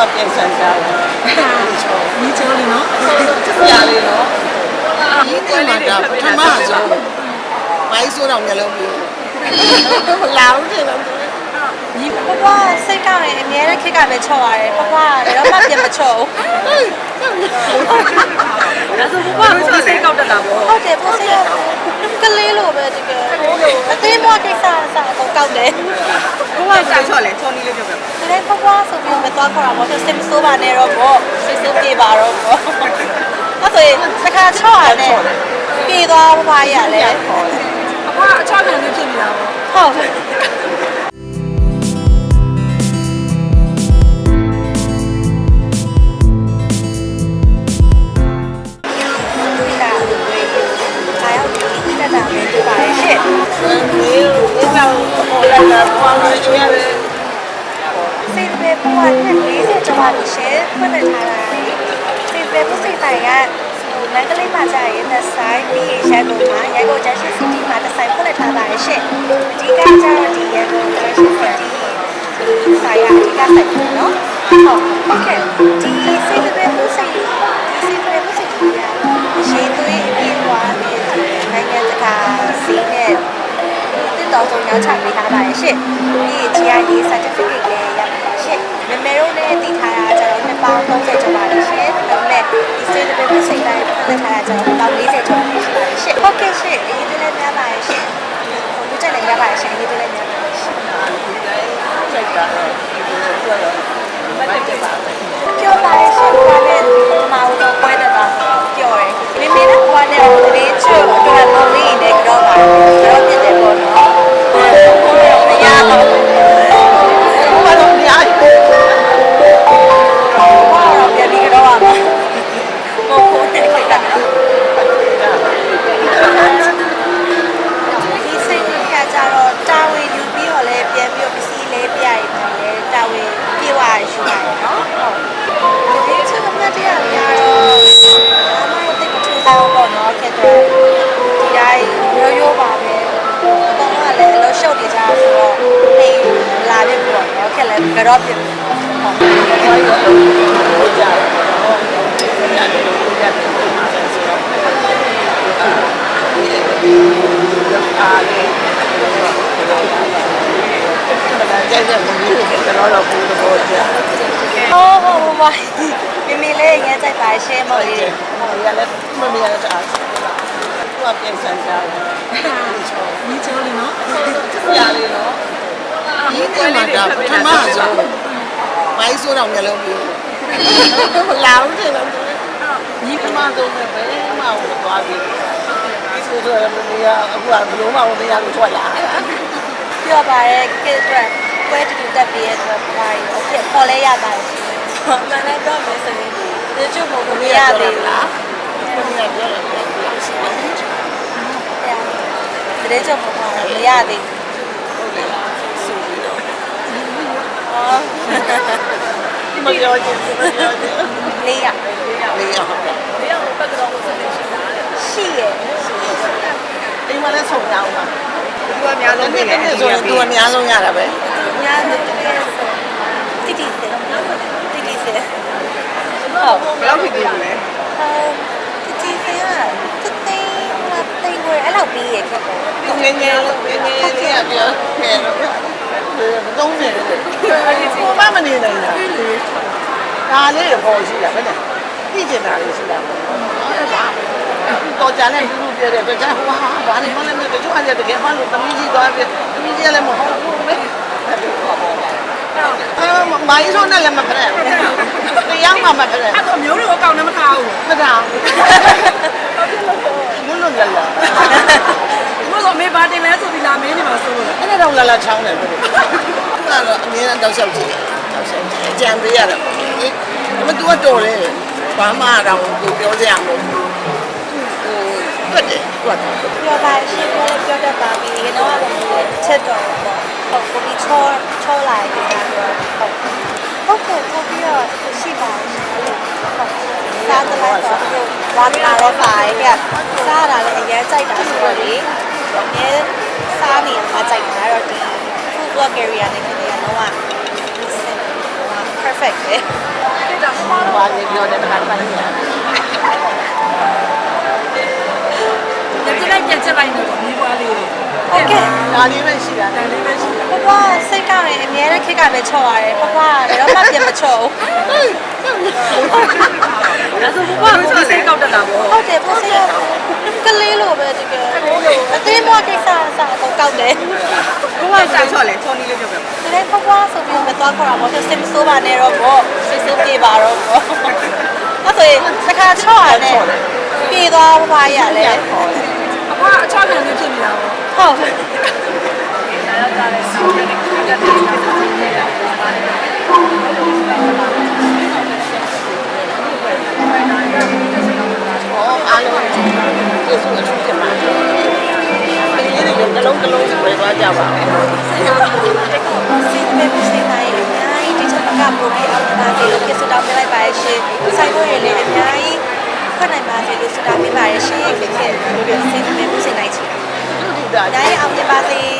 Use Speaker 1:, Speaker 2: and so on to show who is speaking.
Speaker 1: ကပြန်ဆန်းစားတယ်
Speaker 2: ညီကျော်လေးနော်။
Speaker 1: ညာလေးနော်။ဒီနေ့မှဒါပထမဆုံးမိုင်းဆိုးတော့မျိုးလုံးပြီးမလာဘူးတဲ့တော့
Speaker 3: ညီပပစိတ်ကောင်းရင်အများနဲ့ခက်ကပဲချော့ရတယ်ပပကတော့မှပြန်မချော့ဘူး
Speaker 2: ဒါဆိုဘဘကိုစိတ်ကောက်တတ်တာပေါ့
Speaker 3: ဟုတ်တယ်ပိုစိတ်ကလေးလိုပဲတကယ် အသေးမွားကိစ္စအစားအကုန်ကောက်တယ်
Speaker 2: ဘဘကချော့လဲချော်နီလေးပြောပြပါ
Speaker 3: ဒါနဲ့ပပဆိုပြီးမသွားခေါ်တာပေါ့စိတ်မဆိုးပါနဲ့တော့ပေါ့စိတ်ဆိုးပြေပါတော့ပေါ့အဲ့ဆိုရင်တစ်ခါချော့ရတယ်ပြေသွားပပရရတယ်
Speaker 2: ဘဘအချော့ခံနေဖြစ်နေတာပေါ့
Speaker 3: ဟုတ် စိ
Speaker 1: တ်ပဲ
Speaker 3: ပွားနဲ့40ကျော်ပါလို့ရှင်ဖွင့်ထားတာစိတ်ပဲပုစိတ်တိုင်ကလန်ကလေးမှာကြာရင်သက်ဆိုင်ပြီးရက်ကုန်မှာရက်ကုန်ကျရှင်စီတီမှာသက်ဆိုင်ဖွင့်ထားတာရှင်ဒီကကြတော့ဒီရက်ကုန်ကျရှင်စီတီဆိုင်ရအဓိကဆိုင်တယ်နော်ဟုတ်ဟုတ်ကဲ့ဒီစိတ်ပဲပုစိတ်ဒီစိတ်ပဲပုစိတ်ကြီးကအရှိသွေးအပြည့်ပွားနေနိုင်ငံတကာစီးနဲ့တစ်တော်ဆုံးရောက်ချပေးထားပါတယ်ရှင့်။ဒီ GID certificate တို့လည်းတည်ထားတာကျတော့နှစ်ပေါင်း30ကျော်ပါလိမ့်ရှင့်။ဒါပေမဲ့ဒီစေတပည့်စိတ်တိုင်းဖွင့်ထားတာကျတော့နှစ် ဘူးပေါ့နော်ခဲ့တော့ဒီတိုင်းရိုးရိုးပါပဲအကောင်ကလည်းအလို့ရှုပ်နေကြဆိုတော့ဟိလာပြီပေါ့နော်ခက်လည်းကြော့ပြဟုတ်
Speaker 1: ဘာလို့လဲကြာတယ်ညာတယ်လို့ကြာတယ်ဆိုတော့အားလေးကျတဲ့မင်းတို့ကတော့တော့ဘူးတော့ကြာ
Speaker 3: ဟောဟောဟောမမီလေးငယ်ကြိုက်ပါရှင်းမော်လေး
Speaker 1: ဟိုရလည်းမမရတဲ့အား သူကပြန်ဆန်းစားတယ်
Speaker 2: ညီကျော်လေးနော်
Speaker 1: ညာလေးနော်ဒီနေ့မှဒါပထမဆုံးမိုင်းဆိုးတော့မျိုးလုံးပြီးမလာဘူးတဲ့တော့ဒီပထမဆုံးပဲဘယ်မှမသွားဘူးဒီဆိုတော့မရအခုကဘလို့မှမရလို့ထွက်လာ
Speaker 3: ပြောပါရဲ့ကစ်အတွက်ပွဲတူတူတက်ပြီးရဲ့အတွက်ဘာကြီးအဖြစ်ပေါ်လဲရပါတယ်မှန်တယ်တော့မယ်ဆိုရင်ဒီချုပ်မမရသေးဘူးလား
Speaker 1: မရပြောတယ်
Speaker 3: တရေချုပ်မမရသေးဘူး
Speaker 1: ဟုတ်တယ်ဆိုပြီးတော့
Speaker 3: ဟော
Speaker 1: မပြောချင်ဘူးမပြောချင်
Speaker 3: လေးရ
Speaker 1: လေးရဟုတ်တယ်
Speaker 3: ရှိရဲ့
Speaker 1: အိမ်မှာလည်းဆုံရအောင်ပါ
Speaker 2: သူကအများဆုံး
Speaker 1: ဒီ
Speaker 2: နေ
Speaker 1: နေ့
Speaker 2: တယ်
Speaker 1: ဆိုရင်သူအများဆုံးရတာပဲ
Speaker 3: ညာလို့တကယ်ဆိုတိတိစတိတိစဟုတ်
Speaker 2: ဘယ်လောက်ဖြစ်ပြီလဲ
Speaker 3: အဲဒီတီဖေကတသိ န်းမသိန်းကိုအဲ့လောက်ပြီးရဲ့ဖြစ်တယ်
Speaker 1: သူငယ်ငယ်လေးငယ်ငယ်လေးကပြောခဲတော့မသုံးနေတယ်ကိုမမနေနိုင်တာဒါလေးပေါ်ရှိတာပဲနဲ့သိကျင်တာလေးရှိတာပေါ့တော့ကြတယ်လူလူပြတယ်တော့ဟာဘာနေမှလည်းမတချို့အဲ့တကယ်မှလို့တမီးကြီးသွားပြီတမီးကြီးလည်းမဟုတ်ဘူးပဲအဲမိုင်းဆိုနဲ့လည်းမဖရက်တရားမှမဖရက်
Speaker 2: အဲ့တော့မျိုးတွေကိုအကောင့်နဲ့မထားဘူး
Speaker 1: မထောင်မလို့လာလာ
Speaker 2: ဘုရားမေးပါတင်လဲဆိုပြီးလာမင်းနေမှာဆိုလို့
Speaker 1: အဲ့ဒါ တော့လာလာချောင်းတယ်ဘယ်လိုကတော့အမြဲတမ်းတောက်လျှောက်ကြည့်တောက်လျှောက်ကြည့်အကြံပေးရတာပေါ့လေဒါပေမဲ့ तू ကတော်တယ်ဘာမှတော့ကိုပြောကြရမလို့ဟိုတွတ်တယ်တွတ်တယ်
Speaker 3: ပြောပါရှင်းပြောပြောတတ်ပါပြီဒီတော့ကတော့ချက်တော်ပေါ့ဟုတ်ကိုပြီးချောချောလာတယ်ပြောဟုတ်ဟုတ်ကဲ့ထပ်ပြီးတော့ရှိပါရှင်လို့ဟုတ်စားသလားတော့ဝါနာလည်းပါတယ်ကစားတာလည်းအရင်ကြိုက်တာဆိုတော့လေအရင် စားနေမှာကြိုက်တာတော့ဒီ food blog area နဲ့ခင်ဗျာတော့က perfect ပဲ
Speaker 1: ဘာလဲပြောတဲ့တခါတခါလေးညာ
Speaker 2: ပြန်ကြည့်လိုက်ပြန်ချက်လိုက်နေပေါ့မိဘလေးတွေ
Speaker 3: โอเค
Speaker 1: ဒါလေးပဲရှိတာ
Speaker 2: ဒါလေးပဲရှိတယ်
Speaker 3: ပပစိတ်ကောင်းရင်အများနဲ့ခက်ကပဲချော့ရတယ်ပပလည်းတော့မှပြန်မချော့ဘူး
Speaker 2: ဒါဆိုဘုရားကိုစိတ်ကောက်တတ်တာပေါ့
Speaker 3: ဟုတ်တယ်ဖစိတ်ကလေးလိုပဲတကယ် အသေးမွားကိစ္စအစားအကုန်ကောက်တယ်
Speaker 2: ဘုရားတိုင်ချော့လေချော်နီလေးပြောပြပါ
Speaker 3: ဒီနေ့ပပဆိုပြီးမသွားခေါ်တာပေါ့စိတ်မဆိုးပါနဲ့တော့ပေါ့စိတ်ဆိုးပြေပါတော့ပေါ့အဲ့ဆိုရင်တစ်ခါချော့ရတယ်ပြေသွားပပရရလဲ
Speaker 2: အဖွားအချော့ပြန်နေဖြစ်နေတာပေါ့
Speaker 3: ဟုတ်
Speaker 1: ဟောအားလုံးကျေးဇူးအထူးတင်ပါတယ်ဒီလေး တွေတစ်လုံးတစ်လုံးစီပဲသွားကြပါဦး
Speaker 3: စိတ်ပဲစိတ်တိုင်းအများကြီးဒီချက်ပကပို့ပြီးအောင်ပါစေလို့ပြစတောင်းပြလိုက်ပါရဲ့ရှင်ဆိုင်ခွင့်ရလည်းအများကြီးခွင့်နိုင်ပါစေလို့စတောင်းပြပါရဲ့ရှင်ဖြစ်ဖြစ်စိတ်ပဲစိတ်တိုင်းချင်
Speaker 1: သူဒီတာ
Speaker 3: အများကြီးအောင်ပြပါစေ